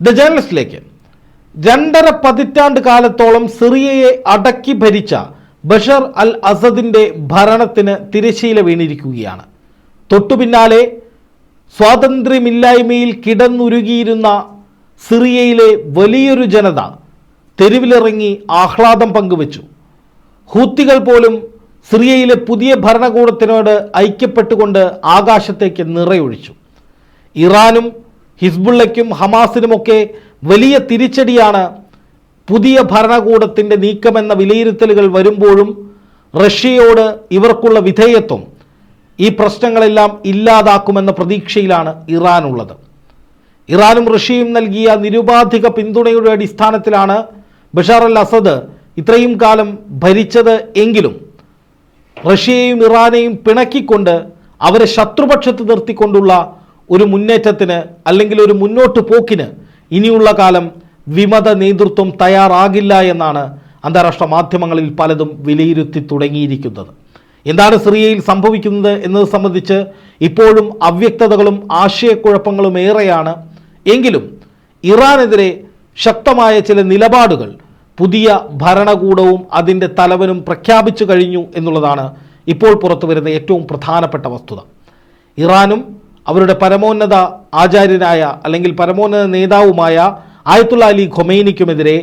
The ജേണലിസ്റ്റിലേക്ക് രണ്ടര പതിറ്റാണ്ട് കാലത്തോളം സിറിയയെ അടക്കി ഭരിച്ച ബഷർ അൽ അസദിന്റെ ഭരണത്തിന് തിരശീല വീണിരിക്കുകയാണ്. തൊട്ടുപിന്നാലെ സ്വാതന്ത്ര്യമില്ലായ്മയിൽ കിടന്നുരുകിയിരുന്ന സിറിയയിലെ വലിയൊരു ജനത തെരുവിലിറങ്ങി ആഹ്ലാദം പങ്കുവച്ചു. ഹൂത്തികൾ പോലും സിറിയയിലെ പുതിയ ഭരണകൂടത്തിനോട് ഐക്യപ്പെട്ടുകൊണ്ട് ആകാശത്തേക്ക് നിറയൊഴിച്ചു. ഇറാനും ഹിസ്ബുള്ളയ്ക്കും ഹമാസിനുമൊക്കെ വലിയ തിരിച്ചടിയാണ് പുതിയ ഭരണകൂടത്തിന്റെ നീക്കമെന്ന വിലയിരുത്തലുകൾ വരുമ്പോഴും റഷ്യയോട് ഇവർക്കുള്ള വിധേയത്വം ഈ പ്രശ്നങ്ങളെല്ലാം ഇല്ലാതാക്കുമെന്ന പ്രതീക്ഷയിലാണ് ഇറാനുള്ളത്. ഇറാനും റഷ്യയും നൽകിയ നിരുപാധിക പിന്തുണയുടെ അടിസ്ഥാനത്തിലാണ് ബഷാർ അൽ അസദ് ഇത്രയും കാലം ഭരിച്ചത് എങ്കിലും റഷ്യയെയും ഇറാനെയും പിണക്കിക്കൊണ്ട് അവരെ ശത്രുപക്ഷത്ത് നിർത്തിക്കൊണ്ടുള്ള ഒരു മുന്നേറ്റത്തിന് അല്ലെങ്കിൽ ഒരു മുന്നോട്ട് പോക്കിന് ഇനിയുള്ള കാലം വിമത നേതൃത്വം തയ്യാറാകില്ല എന്നാണ് അന്താരാഷ്ട്ര മാധ്യമങ്ങളിൽ പലതും വിലയിരുത്തി തുടങ്ങിയിരിക്കുന്നത്. എന്താണ് സിറിയയിൽ സംഭവിക്കുന്നത് എന്നത് സംബന്ധിച്ച് ഇപ്പോഴും അവ്യക്തതകളും ആശയക്കുഴപ്പങ്ങളും ഏറെയാണ്. എങ്കിലും ഇറാനെതിരെ ശക്തമായ ചില നിലപാടുകൾ പുതിയ ഭരണകൂടവും അതിന്റെ തലവനും പ്രഖ്യാപിച്ചു കഴിഞ്ഞു എന്നുള്ളതാണ് ഇപ്പോൾ പുറത്തു വരുന്ന ഏറ്റവും പ്രധാനപ്പെട്ട വസ്തുത. ഇറാനും അവരുടെ പരമോന്നത ആചാര്യനായ അല്ലെങ്കിൽ പരമോന്നത നേതാവുമായ ആയത്തുള്ള അലി ഖൊമൈനിക്കുമെതിരെ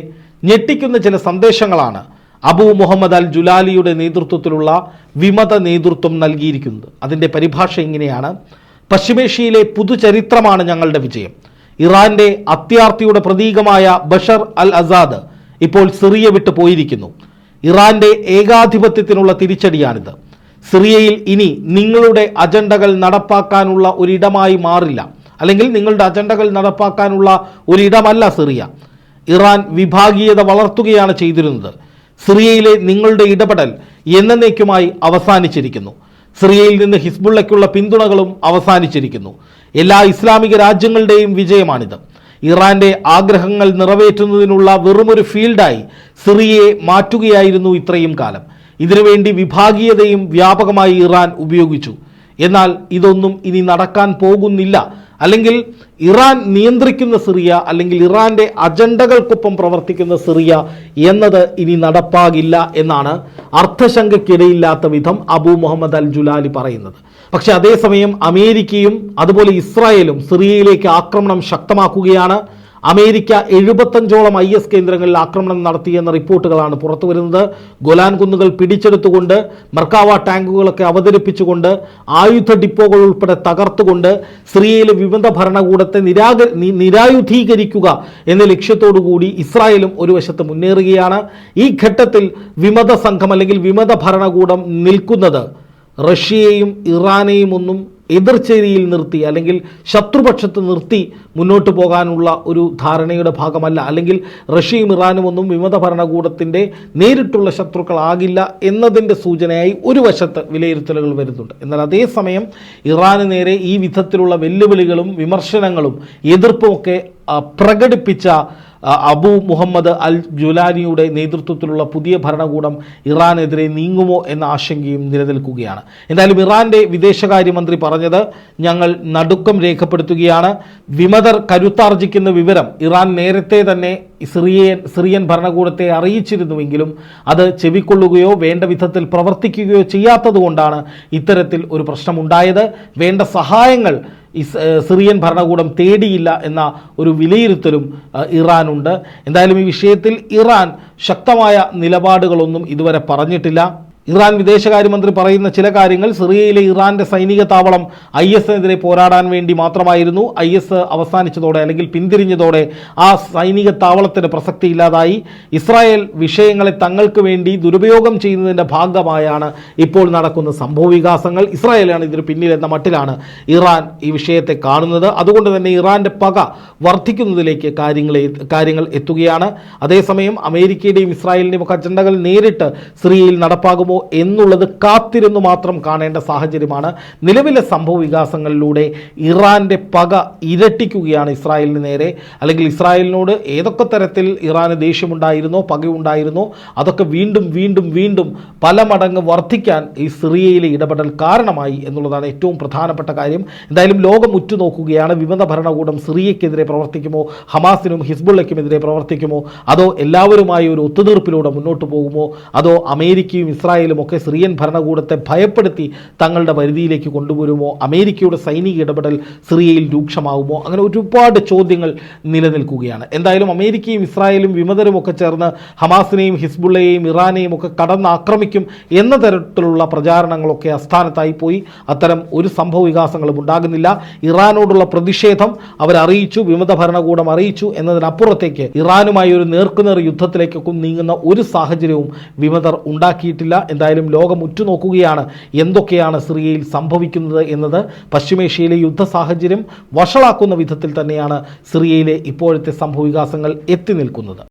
ഞെട്ടിക്കുന്ന ചില സന്ദേശങ്ങളാണ് അബു മുഹമ്മദ് അൽ ജുലാലിയുടെ നേതൃത്വത്തിലുള്ള വിമത നേതൃത്വം നൽകിയിരിക്കുന്നത്. അതിന്റെ പരിഭാഷ ഇങ്ങനെയാണ്. പശ്ചിമേഷ്യയിലെ പുതുചരിത്രമാണ് ഞങ്ങളുടെ വിജയം. ഇറാന്റെ അത്യാർത്ഥിയുടെ പ്രതീകമായ ബഷർ അൽ അസാദ് ഇപ്പോൾ സിറിയ വിട്ടു പോയിരിക്കുന്നു. ഇറാന്റെ ഏകാധിപത്യത്തിനുള്ള തിരിച്ചടിയാണിത്. സിറിയയിൽ ഇനി നിങ്ങളുടെ അജണ്ടകൾ നടപ്പാക്കാനുള്ള ഒരിടമായി മാറില്ല. അല്ലെങ്കിൽ നിങ്ങളുടെ അജണ്ടകൾ നടപ്പാക്കാനുള്ള ഒരിടമല്ല സിറിയ. ഇറാൻ വിഭാഗീയത വളർത്തുകയാണ് ചെയ്തിരുന്നത്. സിറിയയിലെ നിങ്ങളുടെ ഇടപെടൽ എന്നേക്കുമായി അവസാനിച്ചിരിക്കുന്നു. സിറിയയിൽ നിന്ന് ഹിസ്ബുള്ളയ്ക്കുള്ള പിന്തുണകളും അവസാനിച്ചിരിക്കുന്നു. എല്ലാ ഇസ്ലാമിക രാജ്യങ്ങളുടെയും വിജയമാണിത്. ഇറാന്റെ ആഗ്രഹങ്ങൾ നിറവേറ്റുന്നതിനുള്ള വെറുമൊരു ഫീൽഡായി സിറിയയെ മാറ്റുകയായിരുന്നു ഇത്രയും കാലം. ഇതിനുവേണ്ടി വിഭാഗീയതയും വ്യാപകമായി ഇറാൻ ഉപയോഗിച്ചു. എന്നാൽ ഇതൊന്നും ഇനി നടക്കാൻ പോകുന്നില്ല. അല്ലെങ്കിൽ ഇറാൻ നിയന്ത്രിക്കുന്ന സിറിയ അല്ലെങ്കിൽ ഇറാന്റെ അജണ്ടകൾക്കൊപ്പം പ്രവർത്തിക്കുന്ന സിറിയ എന്നത് ഇനി നടപ്പാകില്ല എന്നാണ് അർത്ഥശങ്കയ്ക്കിടയില്ലാത്ത വിധം അബു മുഹമ്മദ് അൽ ജുലാലി പറയുന്നത്. പക്ഷേ അതേസമയം അമേരിക്കയും അതുപോലെ ഇസ്രായേലും സിറിയയിലേക്ക് ആക്രമണം ശക്തമാക്കുകയാണ്. അമേരിക്ക എഴുപത്തഞ്ചോളം ഐ എസ് കേന്ദ്രങ്ങളിൽ ആക്രമണം നടത്തിയെന്ന റിപ്പോർട്ടുകളാണ് പുറത്തു വരുന്നത് ഗൊലാൻ കുന്നുകൾ പിടിച്ചെടുത്തുകൊണ്ട് മർക്കാവ ടാങ്കുകളൊക്കെ അവതരിപ്പിച്ചുകൊണ്ട് ആയുധ ഡിപ്പോകൾ ഉൾപ്പെടെ തകർത്തുകൊണ്ട് സിറിയയിലെ വിമത ഭരണകൂടത്തെ നിരാക നിരായുധീകരിക്കുക എന്ന ലക്ഷ്യത്തോടുകൂടി ഇസ്രായേലും ഒരു വശത്ത് മുന്നേറുകയാണ്. ഈ ഘട്ടത്തിൽ വിമത സംഘം അല്ലെങ്കിൽ വിമത ഭരണകൂടം നിൽക്കുന്നത് റഷ്യയെയും ഇറാനെയും ഒന്നും എതിർചേരിയിൽ നിർത്തി അല്ലെങ്കിൽ ശത്രുപക്ഷത്ത് നിർത്തി മുന്നോട്ട് പോകാനുള്ള ഒരു ധാരണയുടെ ഭാഗമല്ല. അല്ലെങ്കിൽ റഷ്യയും ഇറാനും ഒന്നും വിമത ഭരണകൂടത്തിന്റെ നേരിട്ടുള്ള ശത്രുക്കളാകില്ല എന്നതിന്റെ സൂചനയായി ഒരു വശത്ത് വിലയിരുത്തലുകൾ വരുന്നുണ്ട്. എന്നാൽ അതേസമയം ഇറാന് നേരെ ഈ വിധത്തിലുള്ള വെല്ലുവിളികളും വിമർശനങ്ങളും എതിർപ്പുമൊക്കെ പ്രകടിപ്പിച്ച അബു മുഹമ്മദ് അൽ ജുലാനിയുടെ നേതൃത്വത്തിലുള്ള പുതിയ ഭരണകൂടം ഇറാനെതിരെ നീങ്ങുമോ എന്ന ആശങ്കയും നിലനിൽക്കുകയാണ്. എന്തായാലും ഇറാന്റെ വിദേശകാര്യമന്ത്രി പറഞ്ഞത് ഞങ്ങൾ നടുക്കം രേഖപ്പെടുത്തുകയാണ്. വിമതർ കരുത്താർജിക്കുന്ന വിവരം ഇറാൻ നേരത്തെ തന്നെ സിറിയൻ സിറിയൻ ഭരണകൂടത്തെ അറിയിച്ചിരുന്നുവെങ്കിലും അത് ചെവിക്കൊള്ളുകയോ വേണ്ട വിധത്തിൽ പ്രവർത്തിക്കുകയോ ചെയ്യാത്തതുകൊണ്ടാണ് ഇത്തരത്തിൽ ഒരു പ്രശ്നമുണ്ടായത്. വേണ്ട സഹായങ്ങൾ സിറിയൻ ഭരണകൂടം തേടിയില്ല എന്ന ഒരു വിലയിരുത്തലും ഇറാനുണ്ട്. എന്തായാലും ഈ വിഷയത്തിൽ ഇറാൻ ശക്തമായ നിലപാടുകളൊന്നും ഇതുവരെ പറഞ്ഞിട്ടില്ല. ഇറാൻ വിദേശകാര്യമന്ത്രി പറയുന്ന ചില കാര്യങ്ങൾ സിറിയയിലെ ഇറാന്റെ സൈനിക താവളം ഐ എസിനെതിരെ പോരാടാൻ വേണ്ടി മാത്രമായിരുന്നു. ഐ എസ് അവസാനിച്ചതോടെ അല്ലെങ്കിൽ പിന്തിരിഞ്ഞതോടെ ആ സൈനിക താവളത്തിന് പ്രസക്തി ഇല്ലാതായി ഇസ്രായേൽ വിഷയങ്ങളെ തങ്ങൾക്ക് വേണ്ടി ദുരുപയോഗം ചെയ്യുന്നതിന്റെ ഭാഗമായാണ് ഇപ്പോൾ നടക്കുന്ന സംഭവ വികാസങ്ങൾ. ഇസ്രായേലാണ് ഇതിന് പിന്നിലെന്ന മട്ടിലാണ് ഇറാൻ ഈ വിഷയത്തെ കാണുന്നത്. അതുകൊണ്ട് തന്നെ ഇറാന്റെ പക വർദ്ധിക്കുന്നതിലേക്ക് കാര്യങ്ങളെ കാര്യങ്ങൾ എത്തുകയാണ്. അതേസമയം അമേരിക്കയുടെയും ഇസ്രായേലിന്റെയും ഒക്കെ അജണ്ടകൾ നേരിട്ട് സിറിയയിൽ നടപ്പാകുമോ ഉണ്ടാകുമോ എന്നുള്ളത് കാത്തിരുന്നു മാത്രം കാണേണ്ട സാഹചര്യമാണ്. നിലവിലെ സംഭവ വികാസങ്ങളിലൂടെ ഇറാന്റെ പക ഇരട്ടിക്കുകയാണ് ഇസ്രായേലിന് നേരെ. അല്ലെങ്കിൽ ഇസ്രായേലിനോട് ഏതൊക്കെ തരത്തിൽ ഇറാന് ദേഷ്യമുണ്ടായിരുന്നോ പകയുണ്ടായിരുന്നോ അതൊക്കെ വീണ്ടും വീണ്ടും വീണ്ടും പല മടങ്ങ് വർദ്ധിക്കാൻ ഈ സിറിയയിലെ ഇടപെടൽ കാരണമായി എന്നുള്ളതാണ് ഏറ്റവും പ്രധാനപ്പെട്ട കാര്യം. എന്തായാലും ലോകം ഉറ്റുനോക്കുകയാണ്. വിമത ഭരണകൂടം സിറിയക്കെതിരെ പ്രവർത്തിക്കുമോ? ഹമാസിനും ഹിസ്ബുള്ളയ്ക്കുമെതിരെ പ്രവർത്തിക്കുമോ? അതോ എല്ലാവരുമായി ഒരു ഒത്തുതീർപ്പിലൂടെ മുന്നോട്ട് പോകുമോ? അതോ അമേരിക്കയും ഇസ്രായേലും ഒക്കെ സിറിയൻ ഭരണകൂടത്തെ ഭയപ്പെടുത്തി തങ്ങളുടെ പരിധിയിലേക്ക് കൊണ്ടുവരുമോ? അമേരിക്കയുടെ സൈനിക ഇടപെടൽ സിറിയയിൽ രൂക്ഷമാകുമോ അങ്ങനെ ഒരുപാട് ചോദ്യങ്ങൾ നിലനിൽക്കുകയാണ്. എന്തായാലും അമേരിക്കയും ഇസ്രായേലും വിമതരും ഒക്കെ ചേർന്ന് ഹമാസിനെയും ഹിസ്ബുള്ളയെയും ഇറാനെയും ഒക്കെ കടന്നാക്രമിക്കും എന്ന തരത്തിലുള്ള പ്രചാരണങ്ങളൊക്കെ അസ്ഥാനത്തായി പോയി. അത്തരം ഒരു സംഭവ വികാസങ്ങളും ഉണ്ടാകുന്നില്ല. ഇറാനോടുള്ള പ്രതിഷേധം അവരറിയിച്ചു വിമത ഭരണകൂടം അറിയിച്ചു എന്നതിനപ്പുറത്തേക്ക് ഇറാനുമായി ഒരു നേർക്കുനേർ യുദ്ധത്തിലേക്കൊക്കെ നീങ്ങുന്ന ഒരു സാഹചര്യവും വിമതർ ഉണ്ടാക്കിയിട്ടില്ല എന്തായാലും ലോകം ഉറ്റുനോക്കുകയാണ്. എന്തൊക്കെയാണ് സിറിയയിൽ സംഭവിക്കുന്നത് എന്നത് പശ്ചിമേഷ്യയിലെ യുദ്ധ സാഹചര്യം വഷളാക്കുന്ന വിധത്തിൽ തന്നെയാണ് സിറിയയിലെ ഇപ്പോഴത്തെ സംഭവവികാസങ്ങൾ എത്തി നിൽക്കുന്നത്.